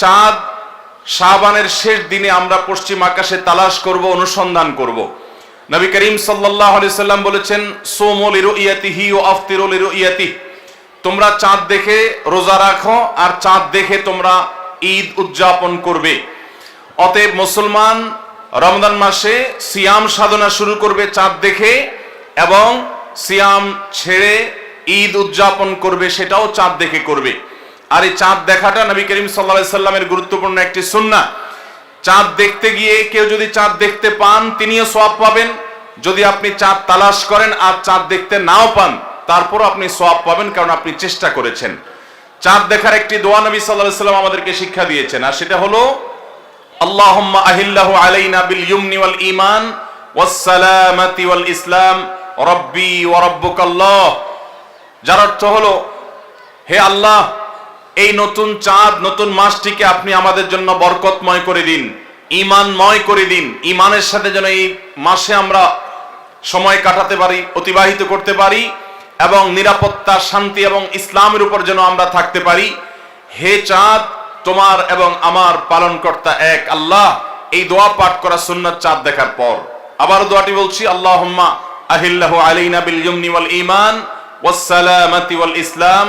চাঁদ শাহবানের শেষ দিনে আমরা পশ্চিম আকাশে তালাশ করব, অনুসন্ধান করব। নবী করিম আলাইহি সাল্লাম বলেছেন সোমল ইয়াতিহি ও আফতিরুল ইয়াতি তোমরা চাঁদ দেখে রোজা রাখো, আর চাঁদ দেখে তোমরা ঈদ উদযাপন করবে। অতএব মুসলমান রমজান মাসে সিয়াম সাধনা শুরু করবে চাঁদ দেখে, এবং সিয়াম ছেড়ে ঈদ উদযাপন করবে, সেটাও চাঁদ দেখে করবে। আর এই চাঁদ দেখাটা নবী করিম সাল্লা সাল্লামের গুরুত্বপূর্ণ একটি সুন্না চাঁদ দেখতে গিয়ে কেউ যদি চাঁদ দেখতে পান, তিনিও সোয়াব পাবেন। যদি আপনি চাঁদ তালাশ করেন আর চাঁদ দেখতে নাও পান, তারপরও আপনি সোয়াব পাবেন কারণ আপনি চেষ্টা করেছেন। চাঁদ দেখার একটি দোয়া নবী সাল্লাহ সাল্লাম আমাদেরকে শিক্ষা দিয়েছেন, আর সেটা হলো আহিল্লাহু ইসলাম যার অর্থ হলো, হে আল্লাহ এই নতুন চাঁদ, নতুন মাসটিকে আপনি আমাদের জন্য বরকতময় করে দিন ইমানময় করে দিন। ইমানের সাথে যেন এই মাসে আমরা সময় কাটাতে পারি, অতিবাহিত করতে পারি এবং নিরাপত্তা, শান্তি এবং ইসলামের উপর যেন আমরা থাকতে পারি। হে চাঁদ, তোমার এবং আমার পালনকর্তা এক আল্লাহ। এই দোয়া পাঠ করা সুন্নাত চাঁদ দেখার পর। আবার দোয়াটি বলছি, আল্লাহুম্মা আহিল্লাহু আলাইনা বিল ইউমনি ওয়াল ঈমান ওয়াস সালামাতি ওয়াল ইসলাম।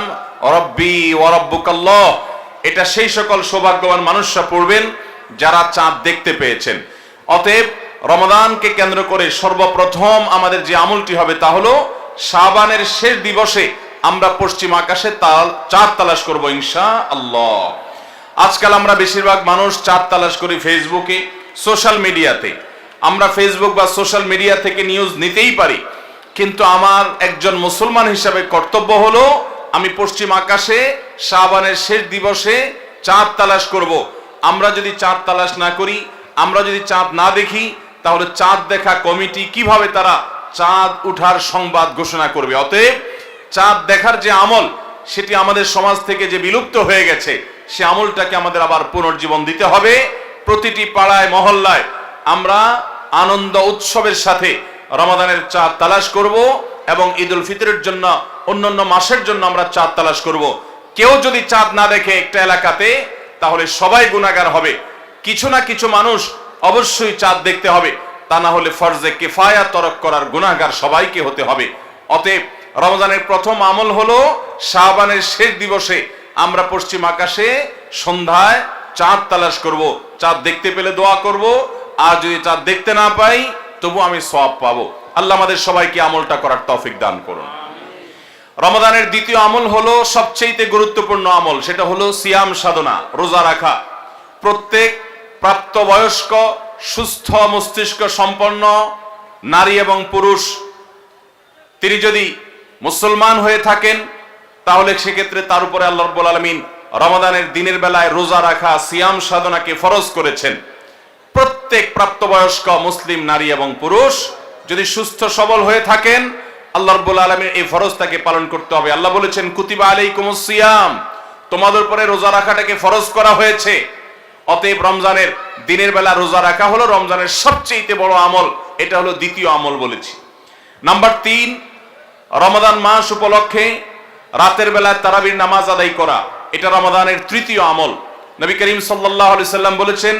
এটা সেই সকল সৌভাগ্যবান মানুষরা পড়বেন যারা চাঁদ দেখতে পেয়েছেন। অতএব রমাদানকে কেন্দ্র করে সর্বপ্রথম আমাদের যে আমলটি হবে তা হলো, শাবানের শেষ দিবসে আমরা পশ্চিম আকাশে তাল, চাঁদ তালাশ করব ইনশা আল্লাহ আজকাল আমরা বেশিরভাগ মানুষ চাঁদ তালাশ করি ফেসবুকে, সোশ্যাল মিডিয়াতে। আমরা ফেসবুক বা সোশ্যাল মিডিয়া থেকে নিউজ নিতেই পারি। কিন্তু আমার একজন মুসলমান হিসাবে কর্তব্য হলো আমি পশ্চিম আকাশে শাবানের শেষ দিবসে চাঁদ তালাশ করব। আমরা যদি চাঁদ তালাশ না করি, আমরা যদি চাঁদ না দেখি, তাহলে চাঁদ দেখা কমিটি কীভাবে তারা চাঁদ উঠার সংবাদ ঘোষণা করবে? অতএব চাঁদ দেখার যে আমল, সেটি আমাদের সমাজ থেকে যে বিলুপ্ত হয়ে গেছে, সে আমলটাকে আমাদের আবার পুনর্জীবন দিতে হবে। প্রতিটি পাড়ায়, মহল্লায় আমরা আনন্দ উৎসবের সাথে রমাদানের চাঁদ তালাশ করব এবং ঈদ উল ফিতরের জন্য অন্যান্য মাসের জন্য আমরা চাঁদ তালাশ করব। কেউ যদি চাঁদ না দেখে একটা এলাকাতে, তাহলে সবাই গুণাগার হবে। কিছু না কিছু মানুষ অবশ্যই চাঁদ দেখতে হবে। তা না হলে ফরজে কেফায়া তরক করার গুণাগার সবাইকে হতে হবে। অতএব রমজানের প্রথম আমল হলো শাহবানের শেষ দিবসে আমরা পশ্চিম আকাশে সন্ধ্যায় চাঁদ তালাশ করব। চাঁদ দেখতে পেলে দোয়া করব। আর যদি চাঁদ দেখতে না পাই, তবু আমি সওয়াব পাবো। আল্লাহ আমাদের সবাইকে আমলটা করার তৌফিক দান করুন। রমাদানের দ্বিতীয় আমল হলো সবচেয়ে গুরুত্বপূর্ণ আমল, সেটা হলো সিয়াম সাধনা, রোজা রাখা। প্রত্যেক প্রাপ্তবয়স্ক, সুস্থ মস্তিষ্ক সম্পন্ন নারী এবং পুরুষ, তিনি যদি মুসলমান হয়ে থাকেন, তাহলে সেক্ষেত্রে তার উপরে আল্লাহ রব্বুল আলমিন রমাদানের দিনের বেলায় রোজা রাখা, সিয়াম সাধনাকে ফরজ করেছেন। প্রত্যেক প্রাপ্তবয়স্ক, মুসলিম নারী এবং পুরুষ যদি সুস্থ সবল হয়ে থাকেন আল্লাহ রব্বুল আলমীর এই ফরজটাকে পালন করতে হবে। আল্লাহ বলেছেন, কুতিবা আলাইকুম সিয়াম। তোমাদের উপরে রোজা রাখাটাকে ফরজ করা হয়েছে। অতএব রমজানের দিনের বেলা রোজা রাখা হলো রমজানের সবচেয়ে বড় আমল। এটা হলো দ্বিতীয় আমল বলেছি। নাম্বার তিন, রমাদান মাস উপলক্ষে রাতের বেলায় তারাবির নামাজ আদায় করা। এটা রমাদানের তৃতীয় আমল। নবী করিম সাল্লাল্লাহু আলাইহি সাল্লাম বলেছেন,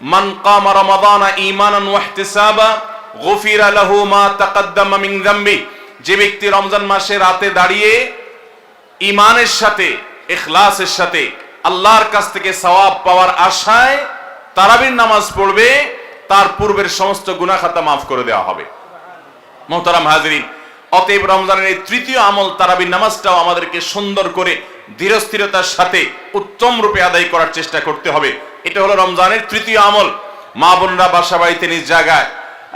মান কামা রমাদানা ঈমানান ওয়া ইহতিসাবা, গুফিরা লাহু মা তাকাদ্দামা মিন যামবি যে ব্যক্তি রমজান মাসে রাতে দাঁড়িয়ে ইমানের সাথে, এখলাসের সাথে আল্লাহর কাছ থেকে সওয়াব পাওয়ার আশায় তারাবির নামাজ পড়বে, তার পূর্বের সমস্ত গুনাহ খাতা মাফ করে দেওয়া হবে। মোহতারাম হাজরিন, অতএব রমজানের এই তৃতীয় আমল তারাবির নামাজটাও আমাদেরকে সুন্দর করে ধীরস্থিরতার সাথে উত্তম রূপে আদায় করার চেষ্টা করতে হবে। এটা হলো রমজানের তৃতীয় আমল। মা বোনরা বাসা বাড়িতে নিজ জায়গায়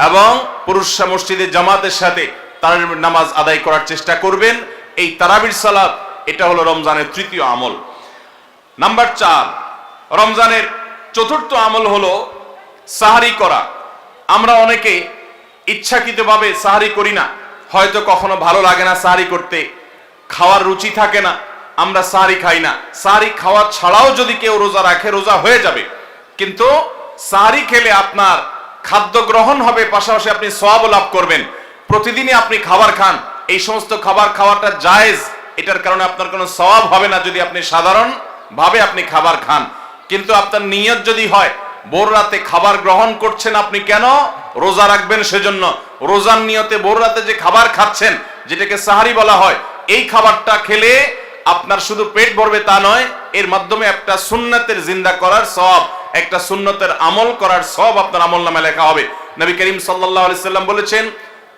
এবং পুরুষরা মসজিদের জামাতের সাথে তারাবির নামাজ আদায় করার চেষ্টা করবেন। এই তারাবির সালাদ এটা হলো রমজানের তৃতীয় আমল। নাম্বার চার, রমজানের চতুর্থ আমল হলো সাহারি করা। আমরা অনেকে ইচ্ছাকৃতভাবে সাহারি করি না। হয়তো কখনো ভালো লাগে না সাহারি করতে। খাওয়ার রুচি থাকে না। আমরা সাহারি খাই না। সাহারি খাওয়া ছাড়াও যদি কেউ রোজা রাখে, রোজা হয়ে যাবে। কিন্তু সাহারি খেলে আপনার খাদ্য গ্রহণ হবে, পাশাপাশি আপনি সওয়াব লাভ করবেন। প্রতিদিনই আপনি খাবার খান। এই সমস্ত খাবার খাওয়াটা জায়েজ। এটার কারণে আপনার কোনো স্বভাব হবে না যদি আপনি সাধারণ ভাবে আপনি খাবার খান। কিন্তু আপনার নিয়ত যদি হয়, ভোর রাতে খাবার গ্রহণ করছেন আপনি কেন? রোজা রাখবেন সেজন্য। রোজার নিয়তে ভোর রাতে যে খাবার খাচ্ছেন, যেটাকে সাহারি বলা হয়, এই খাবারটা খেলে আপনার শুধু পেট ভরবে তা নয়, এর মাধ্যমে একটা সুন্নতের জিন্দা করার সব একটা সুন্নতের আমল করার সব আপনার আমল নামে লেখা হবে। নবী করিম সাল্লাল্লাহু আলাইহি সাল্লাম বলেছেন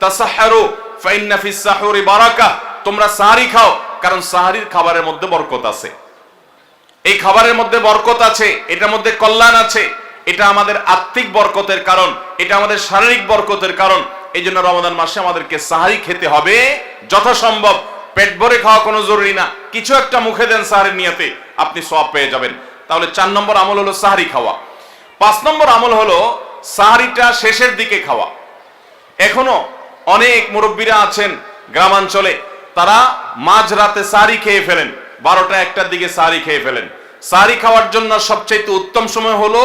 তাসাহারু, ফাইন্না ফিস সাহুরি বারাকা, তোমরা সাহারি খাও, কারণ সাহারির খাবারের মধ্যে বরকত আছে। এই খাবারের মধ্যে বরকত আছে, এটার মধ্যে কল্যাণ আছে, এটা আমাদের আত্মিক বরকতের কারণ, এটা আমাদের শারীরিক বরকতের কারণ এই জন্য রমাদান মাসে আমাদেরকে সাহারি খেতে হবে যথাসম্ভব। পেট ভরে খাওয়া কোনো জরুরি না, কিছু একটা মুখে দেন সাহারির নিয়তে, আপনি সব পেয়ে যাবেন। তাহলে চার নম্বর আমল হলো সাহারি খাওয়া। পাঁচ নম্বর আমল হলো সাহারিটা শেষের দিকে খাওয়া। এখনও অনেক মুরব্বীরা আছেন গ্রামাঞ্চলে, তারা মাঝ রাতে সারি খেয়ে ফেলেন, বারোটা একটার দিকে সারি খেয়ে ফেলেন। সারি খাওয়ার জন্য সবচাইতে উত্তম সময় হলো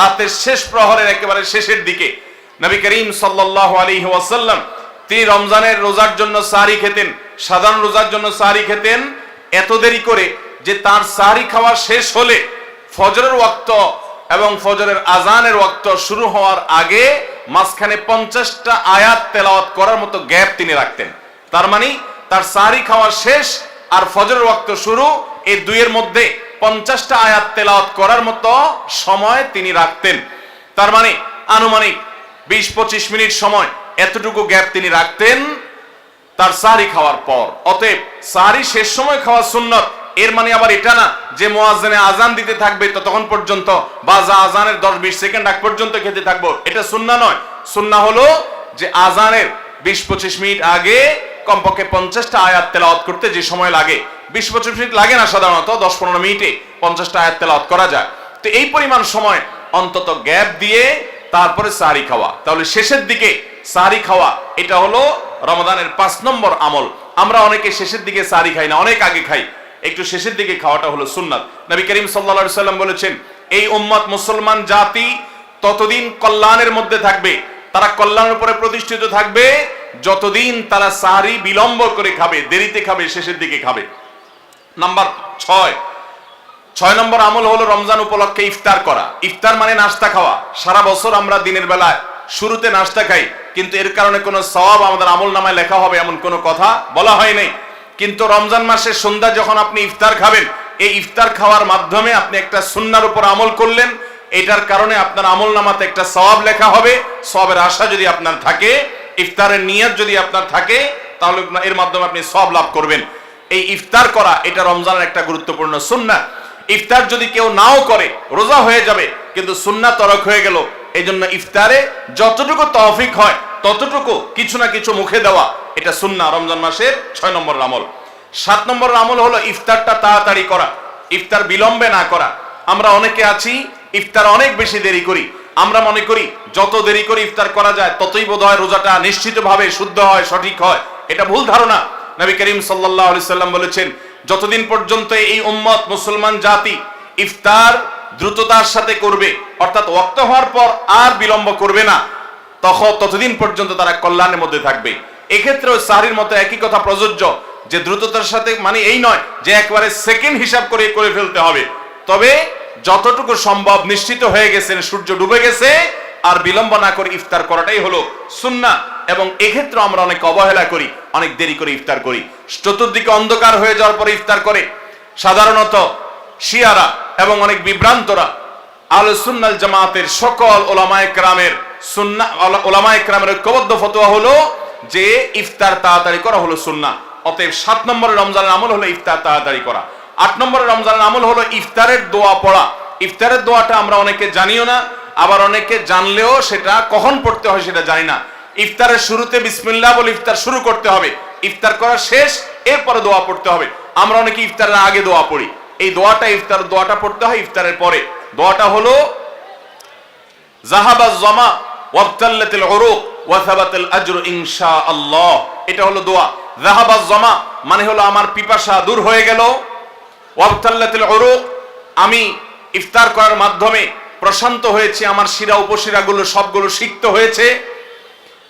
রাতের শেষ প্রহরের একেবারে শেষের দিকে। নবী করিম আলাইহি ওয়াসাল্লাম তিনি রমজানের রোজার জন্য সারি খেতেন, সাধারণ রোজার জন্য সারি খেতেন। এত দেরি করে যে তার সারি খাওয়া শেষ হলে ফজরের ওয়াক্ত এবং ফজরের আজানের ওয়াক্ত শুরু হওয়ার আগে মাঝখানে পঞ্চাশটা আয়াত তেলাওয়াত করার মতো গ্যাপ তিনি রাখতেন। তার মানে তার সারি খাওয়া শেষ আর ফজরের ওয়াক্ত শুরু, এই দুইয়ের মধ্যে পঞ্চাশটা আয়াত তেলাওয়াত করার মতো সময় তিনি রাখতেন। তার মানে আনুমানিক বিশ পঁচিশ মিনিট সময় এতটুকু গ্যাপ তিনি রাখতেন তার সাহারি খাওয়ার পর। অতএব সারি শেষ সময় খাওয়া সুন্নত। এর মানে আবার এটা না যে মোয়াজ্জেনে আজান দিতে থাকবে ততক্ষণ পর্যন্ত বা যা আজানের দশ বিশ সেকেন্ড আগ পর্যন্ত খেতে থাকব। এটা সুন্না নয়। সুন্না হলো যে আজানের বিশ পঁচিশ মিনিট আগে কমপক্ষে পঞ্চাশটা আয়াত তেলাওয়াত করতে যে সময় লাগে। বিশ পঁচিশ মিনিট লাগে না সাধারণত, দশ পনেরো মিনিটে পঞ্চাশটা আয়াত তেলাওয়াত করা যায়। তো এই পরিমাণ সময় অন্তত গ্যাপ দিয়ে তারপরে সাহারি খাওয়া। তাহলে শেষের দিকে সাহারি খাওয়া, এটা হলো রমাদানের পাঁচ নম্বর আমল। আমরা অনেকে শেষের দিকে সাহারি খাই না, অনেক আগে খাই। একটু শেষের দিকে খাওয়াটা হলো সুন্নাত। নবী করিম সাল্লা সাল্লাম বলেছেন, এই উম্মত মুসলমান জাতি ততদিন কল্যাণের মধ্যে থাকবে। তারা কল্যাণের উপরে প্রতিষ্ঠিত থাকবে। যতদিন তারা সাহারি বিলম্ব করে খাবে, দেরিতে খাবে, শেষের দিকে খাবে। নাম্বার ছয়। ছয় নম্বর আমল হলো রমজান উপলক্ষে ইফতার করা। ইফতার মানে নাস্তা খাওয়া। সারা বছর আমরা দিনের বেলায় শুরুতে নাস্তা খাই, কিন্তু এর কারণে কোনো সওয়াব আমাদের আমল নামায় লেখা হবে এমন কোনো কথা বলা হয় নাই। কিন্তু রমজান মাসের সন্ধ্যা যখন আপনি ইফতার খাবেন, এই ইফতার খাওয়ার মাধ্যমে আপনি একটা সুন্নার উপর আমল করলেন, এটার কারণে আপনার আমল নামাতে একটা সওয়াব লেখা হবে সবের আশা যদি আপনার থাকে, ইফতারের নিয়ত যদি আপনার থাকে, তাহলে এর মাধ্যমে আপনি সব লাভ করবেন। এই ইফতার করা, এটা রমজানের একটা গুরুত্বপূর্ণ সুন্না। ইফতার যদি কেউ নাও করে, রোজা হয়ে যাবে, কিন্তু সুন্না তরক হয়ে গেল এই জন্য ইফতারে যতটুকু তহফিক হয়, ততটুকু কিছু না কিছু মুখে দেওয়া এটা সুন্না রমজান মাসের ছয় নম্বর আমল। সাত নম্বর আমল হলো ইফতারটা তাড়াতাড়ি করা, ইফতার বিলম্বে না করা। আমরা অনেকে আছি, ইফতার অনেক বেশি দেরি করি। আমরা মনে করি, যত দেরি করে ইফতার করা যায়, ততই বোধ হয় রোজাটা নিশ্চিতভাবে শুদ্ধ হয়, সঠিক হয়। এটা ভুল ধারণা। নবী করিম সাল্লাহ সাল্লাম বলেছেন, যতদিন পর্যন্ত এই উম্মত মুসলমান জাতি ইফতার দ্রুততার সাথে করবে, অর্থাৎ ওয়াক্ত হওয়ার পর আর বিলম্ব করবে না তখন ততদিন পর্যন্ত তারা কল্যাণের মধ্যে থাকবে। এক্ষেত্রেও সাহারির মতো একই কথা প্রযোজ্য, যে দ্রুততার সাথে মানে এই নয়, যে একবারে সেকেন্ড হিসাব করে করে ফেলতে হবে। তবে যতটুকু সম্ভব নিশ্চিত হয়ে গেছেন, সূর্য ডুবে গেছে, আর বিলম্ব না করে ইফতার করাটাই হলো সুন্না এবং এক্ষেত্রে আমরা অনেক অবহেলা করি, অনেক দেরি করে ইফতার করি। চতুর্দিকে অন্ধকার হয়ে যাওয়ার পরে ইফতার করে। সাধারণত শিয়ারা এবং অনেক বিভ্রান্তরা আল সুন্নাল জামাতের সকল ওলামায়ে ক্রামের সুন্না ওলামায়ে ক্রামের ঐক্যবদ্ধ ফতোয়া হলো যে ইফতার তাড়াতাড়ি করা হলো সুন্না অতএব সাত নম্বরের রমজানের আমল হলো ইফতার তাড়াতাড়ি করা। আট নম্বরের রমজানের আমল হলো ইফতারের দোয়া পড়া। ইফতারের দোয়াটা আমরা অনেকে জানিও না, আবার অনেকে জানলেও সেটা কখন পড়তে হয় সেটা জানি না। ইফতারের শুরুতে বিসমিল্লাহ বলে ইফতার শুরু করতে হবে। ইফতার করা শেষ, এরপরে দোয়া পড়তে হবে। আমরা অনেকে ইফতারের আগে দোয়া পড়ি। এই দোয়াটা ইফতার, দোয়াটা পড়তে হয় ইফতারের পরে। দোয়াটা হলো জাহাবাজ জমা ওয়াবতাল্লাতিল উরুক ওয়া সাবাতাল আজরু ইনশাআল্লাহ। এটা হলো দোয়া। জাহাবাজ জমা মানে হলো আমার পিপাসা দূর হয়ে গেল। ওয়াবতাল্লাতিল উরুক আমি ইফতার করার মাধ্যমে প্রশান্ত হয়েছে, আমার শিরা উপশিরাগুলো সবগুলো সিক্ত হয়েছে।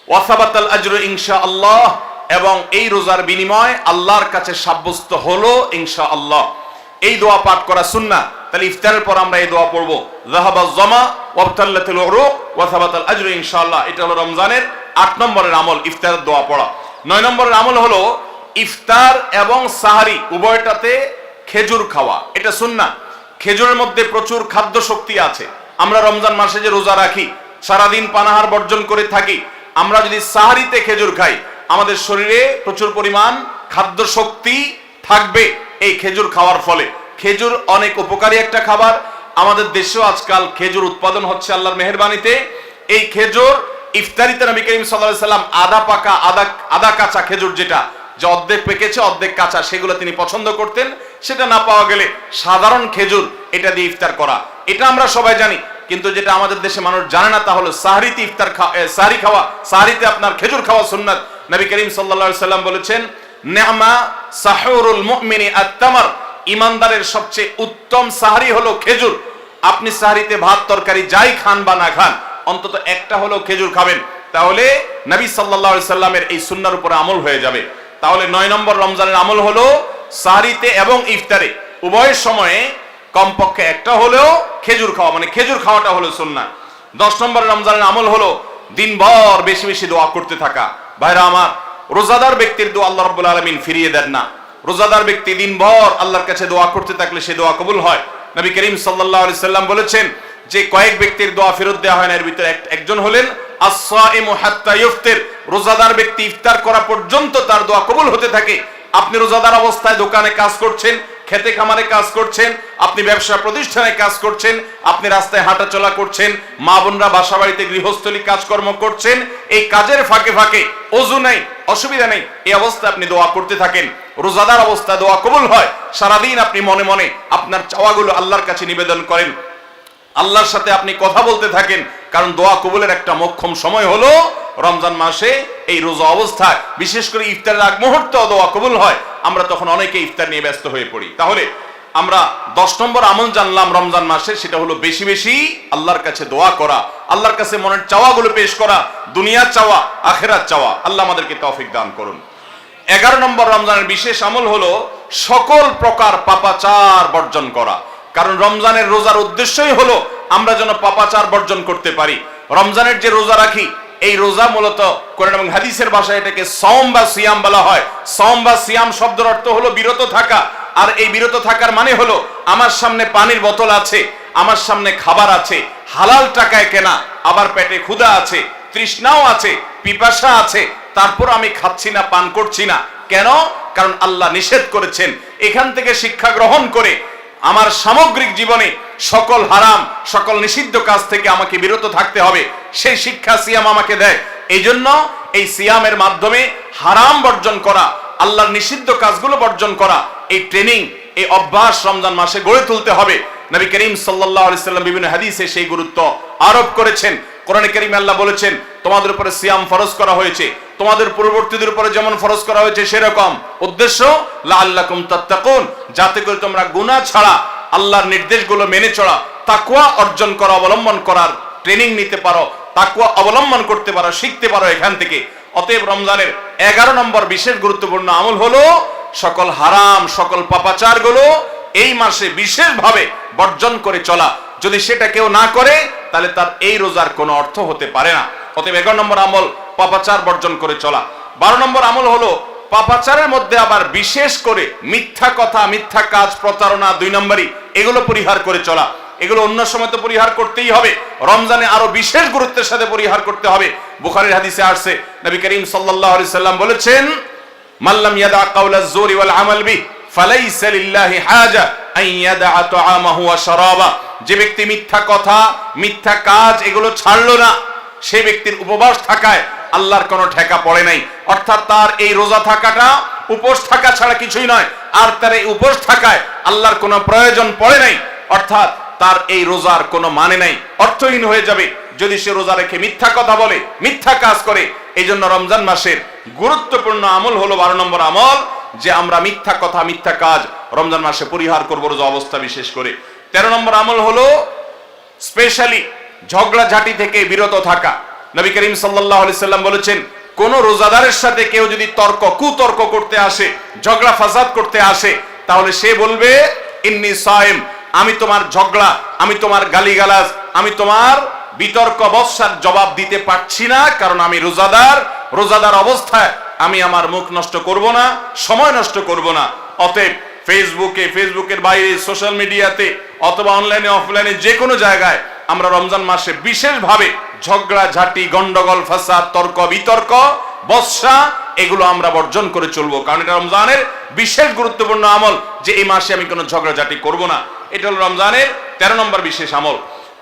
ওয়াসাবাতাল আজরু ইনশাআল্লাহ, এবং এই রোজার বিনিময় আল্লাহর কাছে সাব্যস্ত হলো ইনশাআল্লাহ। এই দোয়া পাঠ করা সুন্না তাহলে ইফতারের পর আমরা এই দোয়া পড়ব। জাহাবা জমা ওয়াবতাল্লাতুল উরুক ওয়া সাবাতাল আজরু ইনশাআল্লাহ। এটা হলো রমজানের আট নম্বরের আমল, ইফতারের দোয়া পড়া। নয় নম্বরের আমল হলো ইফতার এবং সাহারি, উভয়টাতে খেজুর খাওয়া। এটা সুন্নাহ। খেজুরের মধ্যে প্রচুর খাদ্য শক্তি আছে। আমরা রমজান মাসে যে রোজা রাখি, সারাদিন পানাহার বর্জন করে থাকি, আমরা যদি সাহারিতে খেজুর খাই, আমাদের শরীরে প্রচুর পরিমাণ খাদ্য শক্তি থাকবে এই খেজুর খাওয়ার ফলে। খেজুর অনেক উপকারী একটা খাবার আমাদের দেশেও আজকাল খেজুর উৎপাদন হচ্ছে আল্লাহর মেহরবানিতে। এই খেজুর ইফতারিতে নবী করিম সাল্লাল্লাহু সাল্লাম আদা পাকা, আদা আদা কাঁচা খেজুর যেটা, যে অর্ধেক পেকেছে, অর্ধেক কাঁচা, সেগুলো তিনি পছন্দ করতেন। সেটা না পাওয়া গেলে সাধারণ খেজুর এটা দিয়ে ইফতার করা। এটা আমরা সবাই জানি, কিন্তু যেটা আমাদের দেশে মানুষ জানে না, তা হলো সাহারিতে ইফতার সাহারি খাওয়া, সাহারিতে আপনার খেজুর খাওয়া সুন্নাত। নবী করিম সাল্লাল্লাহু সাল্লাম বলেছেন নেমা সাহুরুল মুমিনি আত-তামার। ইমানদারের সবচেয়ে উত্তম সাহারি হলো খেজুর। আপনি সাহারিতে ভাত, তরকারি যাই খান বা না খান, অন্তত একটা হলো খেজুর খাবেন। তাহলে নবী আলাইহি সাল্লামের এই সুন্নার উপরে আমল হয়ে যাবে। তাহলে নয় নম্বর রমজানের আমল হলো সাহারিতে এবং ইফতারে। উভয় সময়ে কমপক্ষে একটা হলেও খেজুর খাওয়া মানে খেজুর খাওয়াটা হলো সুন্নাহ। দশ নম্বর রমজানের আমল হলো দিনভর বেশি বেশি দোয়া করতে থাকা। ভাইরা আমার, রোজাদার ব্যক্তির দোয়া আল্লাহ রাব্বুল আলামিন ফিরিয়ে দেন না। রোজাদার ব্যক্তি দিনভর আল্লাহর কাছে দোয়া করতে থাকলে সে দোয়া কবুল হয়। নবী করিম সাল্লাল্লাহু আলাইহি সাল্লাম বলেছেন যে কয়েক ব্যক্তির দোয়া ফেরত দেওয়া হয় না, এর ভিতরে একজন হলেন রোজাদার ব্যক্তি ইফতার করা পর্যন্ত তার দোয়া কবুল হতে থাকে। আপনি রোজাদার অবস্থায় দোকানে কাজ করছেন, খেতে খামারে কাজ করছেন, আপনি ব্যবসা প্রতিষ্ঠানে কাজ করছেন, আপনি রাস্তায় হাঁটাচলা করছেন, মা বোনরা বাসা বাড়িতে গৃহস্থলী কাজকর্ম করছেন, এই কাজের ফাঁকে ফাঁকে অজু নাই, অসুবিধা নেই, এই অবস্থায় আপনি দোয়া করতে থাকেন। রোজাদার অবস্থায় দোয়া কবুল হয়। সারাদিন আপনি মনে মনে আপনার চাওয়াগুলো আল্লাহর কাছে নিবেদন করেন। আল্লাহর সাথে আপনি কথা বলতে থাকেন, কারণ দোয়া কবুলের একটা মক্ষম সময় হলো রমজান মাসে এই রোজা অবস্থায়। বিশেষ করে ইফতারের আগ মুহূর্তে দোয়া কবুল হয়। আমরা তখন অনেকে ইফতার নিয়ে ব্যস্ত হয়ে পড়ি। তাহলে আমরা দশ নম্বর আমল জানলাম রমজান মাসে, সেটা হলো বেশি বেশি আল্লাহর কাছে দোয়া করা, আল্লাহর কাছে মনের চাওয়াগুলো পেশ করা, দুনিয়ার চাওয়া আখেরাত চাওয়া। আল্লাহ আমাদেরকে তৌফিক দান করুন। এগারো নম্বর রমজানের বিশেষ আমল হলো সকল প্রকার পাপাচার বর্জন করা। কারণ রমজানের রোজার উদ্দেশ্যই হলো আমরা যেন পাপাচার বর্জন করতে পারি। রমজানের যে রোজা রাখি, এই রোজা মূলত কোরআন এবং হাদিসের ভাষায় এটাকে সম বা সিয়াম বলা হয়। সম বা সিয়াম শব্দের অর্থ হলো বিরত থাকা। আর এই বিরত থাকার মানে হলো আমার সামনে পানির বোতল আছে, আমার সামনে খাবার আছে, হালাল টাকায় কেনা, আবার পেটে ক্ষুধা আছে, তৃষ্ণাও আছে, পিপাসা আছে তারপর আমি খাচ্ছি না, পান করছি না। কেন? কারণ আল্লাহ নিষেধ করেছেন। এখান থেকে শিক্ষা গ্রহণ করে আমার সামগ্রিক জীবনে সকল হারাম, সকল নিষিদ্ধ কাজ থেকে আমাকে বিরত থাকতে হবে। সেই শিক্ষা সিয়াম আমাকে দেয়। এই জন্য এই সিয়ামের মাধ্যমে হারাম বর্জন করা, আল্লাহর নিষিদ্ধ কাজগুলো বর্জন করা, এই ট্রেনিং, এই অভ্যাস রমজান মাসে গড়ে তুলতে হবে। নবী করিম আলাইহি সাল্লাম বিভিন্ন হাদিসে সেই গুরুত্ব আরোপ করেছেন। কোরআনে কারিমে আল্লাহ বলেছেন তোমাদের উপরে সিয়াম ফরজ করা হয়েছে। তোমাদের পূর্ববর্তীদের উপরে যেমন ফরজ করা হয়েছে, সেরকম। উদ্দেশ্য, লাআল্লাকুম তাত্তাকুন। যাতে করে তোমরা গুনাহ ছাড়া, আল্লাহর নির্দেশগুলো মেনে চলা, তাকওয়া অর্জন করা, অবলম্বন করার ট্রেনিং নিতে পারো, তাকওয়া অবলম্বন করতে পারো, শিখতে পারো এখান থেকে। অতএব রমজানের এগারো নম্বর বিশেষ গুরুত্বপূর্ণ আমল হলো সকল হারাম, সকল পাপাচারগুলো এই মাসে বিশেষভাবে বর্জন করে চলা। যদি সেটা কেউ না করে, তাহলে তার এই রোজার কোনো অর্থ হতে পারে না। অতএব এগারো নম্বর আমল পাপাচার বর্জন করে চলা। বারো নম্বর আমল হলো, পাপাচারের মধ্যে আবার বিশেষ করে মিথ্যা কথা, মিথ্যা কাজ, প্রতারণা দুই নম্বরই, এগুলো পরিহার করে চলা। এগুলো অন্য সময় তো পরিহার করতেই হবে। রমজানে আরও বিশেষ গুরুত্বের সাথে পরিহার করতে হবে। বুখারীর হাদিসে আসছে, নবী করিম সাল্লাল্লাহু আলাইহি সাল্লাম বলেছেন মাল্লাম ইয়াদা কাউলা জোরি ওয়াল আমাল বি ফালাইসা লিল্লাহি হাজা, আন ইয়াদা তাআমাহু ওয়া শারাবা। যে ব্যক্তি মিথ্যা কথা, মিথ্যা কাজ, এগুলো ছাড়লো না সে ব্যক্তির উপবাস থাকায় আল্লাহর কোনো ঠেকা পড়ে নাই। অর্থাৎ তার এই রোজা থাকাটা উপোস থাকা ছাড়া কিছুই নয়। আর তার এই উপোস থাকায় আল্লাহর কোনো প্রয়োজন পড়ে নাই। অর্থাৎ তার এই রোজার কোনো মানে নাই। অর্থহীন হয়ে যাবে যদি সে রোজা রেখে মিথ্যা কথা বলে, মিথ্যা কাজ করে। এই জন্য রমজান মাসের গুরুত্বপূর্ণ আমল হলো বারো নম্বর আমল, যে আমরা মিথ্যা কথা, মিথ্যা কাজ রমজান মাসে পরিহার করব রোজা অবস্থা বিশেষ করে। তেরো নম্বর আমল হলো স্পেশালি ঝগড়াঝাটি থেকে বিরত থাকা। নবী করিম সাল্লাম বলেছেন, কোন রোজাদারের সাথে কেউ যদি তর্ক, কুতর্ক করতে আসে, ঝগড়া ফাসাদ করতে আসে, তাহলে সে বলবে, ইন্নি আমি তোমার ঝগড়া, আমি তোমার গালিগালাজ, আমি তোমার বিতর্ক বৎসার জবাব দিতে পারছি না, কারণ আমি রোজাদার রোজাদার অবস্থায় আমি আমার মুখ নষ্ট করব না, সময় নষ্ট করব না। অতএব ফেসবুকে, ফেসবুকের বাইরে, সোশ্যাল মিডিয়াতে অথবা অনলাইনে, অফলাইনে যে কোনো জায়গায় আমরা রমজান মাসে বিশেষভাবে ঝগড়া, ঝাঁটি, গন্ডগোল, ফাসাদ, তর্ক, বিতর্ক বৎসা এগুলো আমরা বর্জন করে চলবো। কারণ এটা রমজানের বিশেষ গুরুত্বপূর্ণ আমল যে এই মাসে আমি কোনো ঝগড়াঝাটি করব না। এটা হলো রমজানের তেরো নম্বর বিশেষ আমল।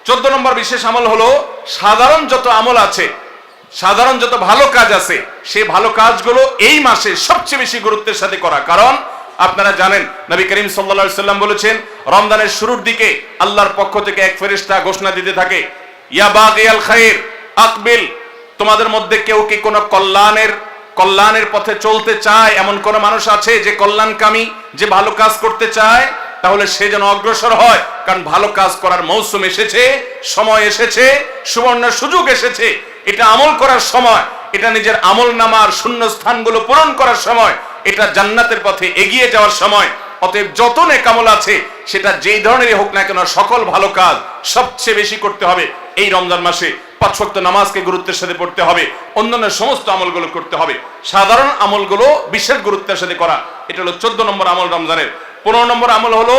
চোদ্দ নম্বর বিশেষ আমল হলো সাধারণ যত আমল আছে, সাধারণ যত ভালো কাজ আছে সেই ভালো কাজগুলো এই মাসে সবচেয়ে বেশি গুরুত্বের সাথে করা। কারণ আপনারা জানেন, নবী করিম সাল্লা সাল্লাম বলেছেন, রমজানের শুরুর দিকে আল্লাহর পক্ষ থেকে এক ফেরিস্তা ঘোষণা দিতে থাকে, ইয়া বাগিয়াল খায়ের আকবিল, তোমাদের মধ্যে কেউ কি কোনো কল্যাণের কল্যাণের পথে চলতে চায়? এমন কোন মানুষ আছে যে কল্যাণকামী, যে ভালো কাজ করতে চায়? তাহলে সে যেন অগ্রসর হয়, কারণ ভালো কাজ করার মৌসুম এসেছে, সময় এসেছে, সুবর্ণ সুযোগ এসেছে। এটা আমল করার সময়, এটা নিজের আমল নামার শূন্য স্থানগুলো পূরণ করার সময় এটা জান্নাতের পথে এগিয়ে যাওয়ার সময়। অতএব যত নেকামল আছে, সেটা যেই ধরনেরই হোক না কেন, সকল ভালো কাজ সবচেয়ে বেশি করতে হবে। এই রমজান মাসে পাঁচ ওয়াক্ত নামাজকে গুরুত্বের সাথে পড়তে হবে, অন্যান্য সমস্ত আমলগুলো করতে হবে। সাধারণ আমলগুলো বিশেষ গুরুত্বের সাথে করা, এটা হলো চোদ্দ নম্বর আমল রমজানের। পনেরো নম্বর আমল হলো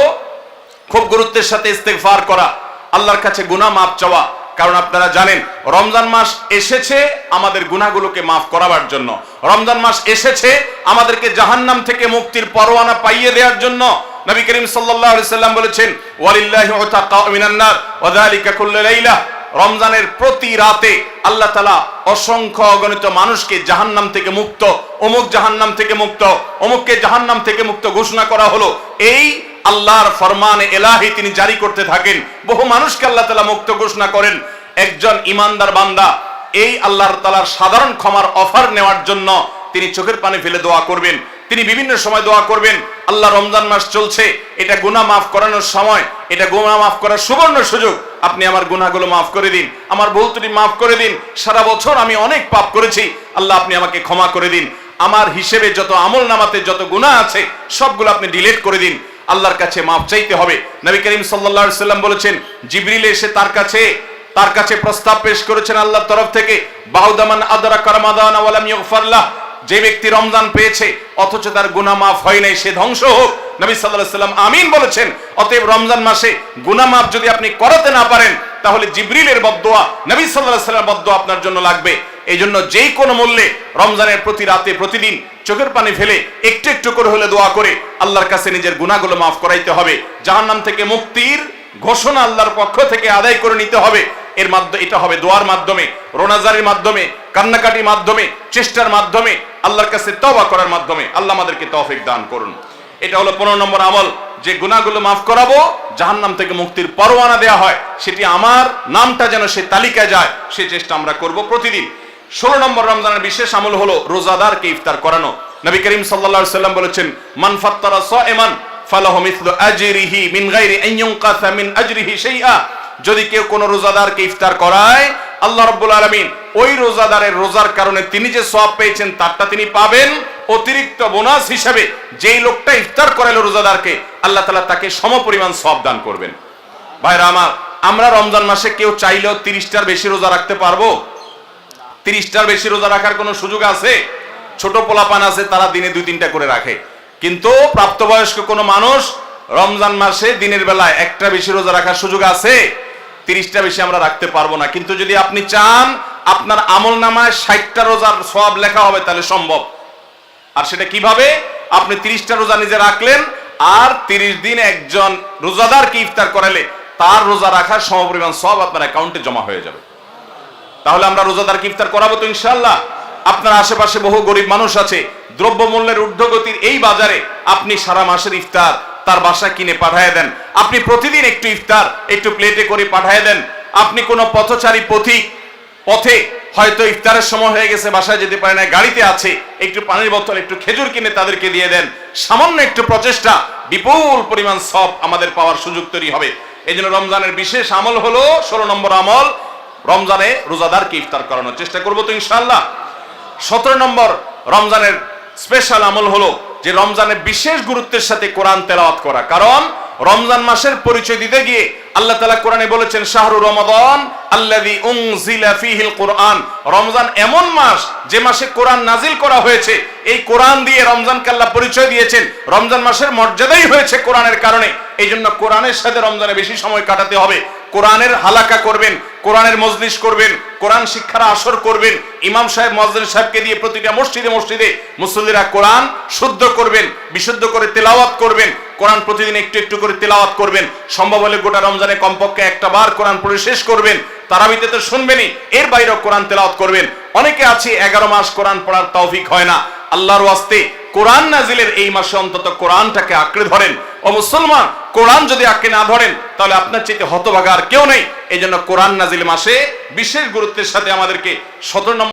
খুব গুরুত্বের সাথে ইস্তেগফার করা, আল্লাহর কাছে গুনাহ মাপ চাওয়া কারণ আপনারা জানেন, রমজান মাস এসেছে আমাদের গুনাহগুলোকে মাফ করাবার জন্য। রমজান মাস এসেছে আমাদেরকে জাহান্নাম থেকে মুক্তির পরোয়ানা পাইয়ে দেওয়ার জন্য। নবী করিম সাল্লাম বলেছেন রমজানের প্রতি রাতে আল্লাহ তালা অসংখ্য অগণিত মানুষকে জাহান্নাম থেকে মুক্ত, অমুক জাহান্নাম থেকে মুক্ত, অমুককে জাহান্নাম থেকে মুক্ত ঘোষণা করা হলো। এই আল্লাহর ফরমান এলাহি তিনি জারি করতে থাকেন। বহু মানুষকে আল্লাহ তালা মুক্ত ঘোষণা করেন। একজন ইমানদার বান্দা। এই আল্লাহর তালার সাধারণ ক্ষমার অফার নেওয়ার জন্য তিনি চোখের পানি ফেলে দোয়া করবেন। তিনি বিভিন্ন সময় দোয়া করবেন, আল্লাহ রমজান মাস চলছে, এটা গুনাহ মাফ করানোর সময়, এটা গুনাহ মাফ করার সুবর্ণ সুযোগ। আপনি আমার গুনাহগুলো মাফ করে দিন, আমার ভুল ত্রুটি মাফ করে দিন। সারা বছর আমি অনেক পাপ করেছি, আল্লাহ আপনি আমাকে ক্ষমা করে দিন। আমার হিসেবে যত আমল নামাতে যত গুনাহ আছে, সবগুলো আপনি ডিলিট করে দিন। আল্লাহর কাছে মাফ চাইতে হবে। নবী করিম সাল্লাম বলেছেন, জিবরিল এসে তার কাছে তার কাছে প্রস্তাব পেশ করেছেন আল্লাহর তরফ থেকে বাউদামান আদরা কারমাদান যে ব্যক্তি রমজান পেয়েছে, অথচ তার গুনাহ মাফ হয় নাই, সে ধ্বংস হোক। নবী সাল্লাল্লাহু আলাইহি আমিন বলেছেন, অতএব রমজান মাসে গুনাহ মাফ যদি আপনি করাতে না পারেন, তাহলে জিবরিলের বদদোয়া, নবী সাল্লাল্লাহু আলাইহি বদদোয়া আপনার জন্য লাগবে। এই জন্য যেই কোনো মূল্যে রমজানের প্রতি রাতে, প্রতিদিন চোখের পানি ফেলে একটু একটু করে হলে দোয়া করে, আল্লাহর কাছে নিজের গুনাহগুলো মাফ করাইতে হবে। জাহান্নাম থেকে মুক্তির ঘোষণা আল্লাহর পক্ষ থেকে আদায় করে নিতে হবে। এর মাধ্যমে, এটা হবে দোয়ার মাধ্যমে, রোনাজারের মাধ্যমে, কান্নাকাটির মাধ্যমে, চেষ্টার মাধ্যমে, আল্লাহর কাছে তওবা করার মাধ্যমে আল্লাহ আমাদেরকে তৌফিক দান করুন। এটা হলো পনেরো নম্বর আমল, যে গুণাগুলো মাফ করাবো, জাহান্নাম থেকে মুক্তির পরোয়ানা দেয়া হয়, সেটি আমার নামটা যেন সে তালিকায় যায়, সে চেষ্টা আমরা করব প্রতিদিন। ষোলো নম্বর রমজানের বিশেষ আমল হলো রোজাদারকে ইফতার করানো। নবী করিম আলাইহি সাল্লাম বলেছেন, মান স সাইমান আজরিহি মিন গায়রি আন মিন আজরিহি শাইআ। যদি কেউ কোনো রোজাদারকে ইফতার করায়, আল্লাহ রাব্বুল আলামিন ওই রোজাদারের রোজার কারণে তিনি যে সওয়াব পেয়েছেন, তারটা তিনি পাবেন অতিরিক্ত বোনাস হিসেবে। যেই লোকটা ইফতার করালো রোজাদারকে, আল্লাহ তাআলা তাকে সমপরিমাণ সওয়াব দান করবেন। ভাইরা আমার, আমরা রমজান মাসে কেউ চাইলেও তিরিশটার বেশি রোজা রাখতে পারব? তিরিশটার বেশি রোজা রাখার কোনো সুযোগ আছে? ছোট পোলাপান আছে, তারা দিনে দুই তিনটা করে রাখে। কিন্তু প্রাপ্তবয়স্ক কোনো মানুষ রমজান মাসে দিনের বেলায় একটা বেশি রোজা রাখার সুযোগ আছে? তিরিশটা বেশি আমরা রাখতে পারব না। কিন্তু যদি আপনি চান, আপনার আমল নামায় ষাটটা রোজার সব লেখা হবে, তাহলে সম্ভব। আর সেটা কীভাবে? আপনি তিরিশটা রোজা নিজে রাখলেন, আর তিরিশ দিন একজন রোজাদারকে ইফতার করালে তার রোজা রাখার সমপরিমাণ সব আপনার অ্যাকাউন্টে জমা হয়ে যাবে। তাহলে আমরা রোজাদারকে ইফতার করাবো তো ইনশাল্লাহ আপনার আশেপাশে বহু গরিব মানুষ আছে দ্রব্যমূল্যের ঊর্ধ্বগতির এই বাজারে আপনি সারা মাসের ইফতার তার বাসা কিনে পাঠায় দেন। আপনি প্রতিদিন একটু ইফতার, একটু প্লেটে করে পাঠায় দেন। আপনি কোনো পথচারী পথিক পথে হয়তো ইফতারের সময় হয়ে গেছে, বাসায় যেতে পারে না, গাড়িতে আছে, একটু পানির বোতল, একটু খেজুর কিনে তাদেরকে দিয়ে দেন। সামান্য একটু প্রচেষ্টা, বিপুল পরিমাণ সব আমাদের পাওয়ার সুযোগ তৈরি হবে। এই জন্য রমজানের বিশেষ আমল হলো ষোলো নম্বর আমল, রমজানে রোজাদারকে ইফতার করানোর চেষ্টা করব তো ইনশাল্লাহ সতেরো নম্বর রমজানের স্পেশাল আমল হলো যে রমজানে বিশেষ গুরুত্বের সাথে কোরআন তেলাওয়াত করা। কারণ রমজান মাসের পরিচয় দিতে গিয়ে আল্লাহ তালা কোরআনে বলেছেন, শাহরু রমাদান উনজিলা ফীহিল কোরআন। রমজান এমন মাস যে মাসে কোরআন নাজিল করা হয়েছে। এই কোরআন দিয়ে রমজানকে আল্লাহ পরিচয় দিয়েছেন। রমজান মাসের মর্যাদাই হয়েছে কোরআনের কারণে। এই জন্য কোরআনের সাথে রমজানে বেশি সময় কাটাতে হবে। কোরআনের হালাকা করবেন, কোরআনের মজলিস করবেন, কোরআন শিক্ষার আসর করবেন, ইমাম সাহেব, মজলিস সাহেবকে দিয়ে প্রতিটা মসজিদে মসজিদে মুসল্লিরা কোরআন শুদ্ধ করবেন, বিশুদ্ধ করে তেলাওয়াত করবেন, কোরআন প্রতিদিন একটু একটু করে তেলাওয়াত করবেন। সম্ভব হলে গোটা রমজানে কমপক্ষে একটা বার কোরআন পড়ে শেষ করবেন, তারাবিতে তো শুনবেনই, এর বাইরেও কোরআন তেলাওয়াত করবেন। অনেকে আছে, এগারো মাস কোরআন পড়ার তৌফিক হয় না। আল্লাহর ওয়াস্তে কোরআন নাজিলের এই মাসে অন্তত কোরআনটাকে আঁকড়ে ধরেন। ও মুসলমান, কোরআন যদি আঁকড়ে না ধরেন, তাহলে আপনার চেয়ে হতভাগা আর কেউ নেই। এই জন্য কোরআন নাজিল মাসে বিশেষ গুরুত্বের সাথে আমাদেরকে সতেরো নম্বর